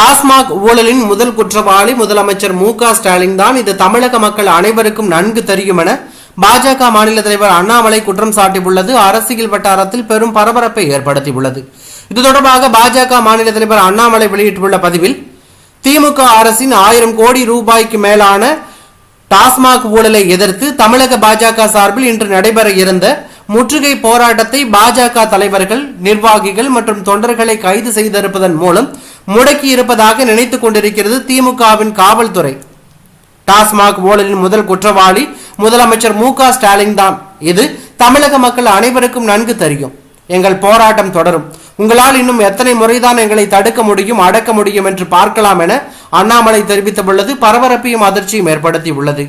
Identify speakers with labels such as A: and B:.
A: டாஸ்மாக் ஊழலின் முதல் குற்றவாளி முதலமைச்சர் மு க ஸ்டாலின் தான் இது தமிழக மக்கள் அனைவருக்கும் நன்கு தெரியும் என பாஜக மாநில தலைவர் அண்ணாமலை குற்றம் சாட்டியுள்ளது. அரசியல் வட்டாரத்தில் பெரும் பரபரப்பை ஏற்படுத்தியுள்ளது. இது தொடர்பாக பாஜக மாநில தலைவர் அண்ணாமலை வெளியிட்டுள்ள பதிவில் திமுக அரசின் ஆயிரம் கோடி ரூபாய்க்கு மேலான டாஸ்மாக் ஊழலை எதிர்த்து தமிழக பாஜக சார்பில் இன்று நடைபெற இருந்த முற்றுகை போராட்டத்தை பாஜக தலைவர்கள் நிர்வாகிகள் மற்றும் தொண்டர்களை கைது செய்திருப்பதன் மூலம் முடக்கி இருப்பதாக நினைத்து கொண்டிருக்கிறது திமுகவின் காவல்துறை. டாஸ்மாக் ஊழலின் முதல் குற்றவாளி முதலமைச்சர் மு க ஸ்டாலின் தான். இது தமிழக மக்கள் அனைவருக்கும் நன்கு தெரியும். எங்கள் போராட்டம் தொடரும். உங்களால் இன்னும் எத்தனை முறைதான் எங்களை தடுக்க முடியும் அடக்க முடியும் என்று பார்க்கலாம் என அண்ணாமலை தெரிவித்துள்ளது. பரபரப்பையும் அதிர்ச்சியும் ஏற்படுத்தியுள்ளது.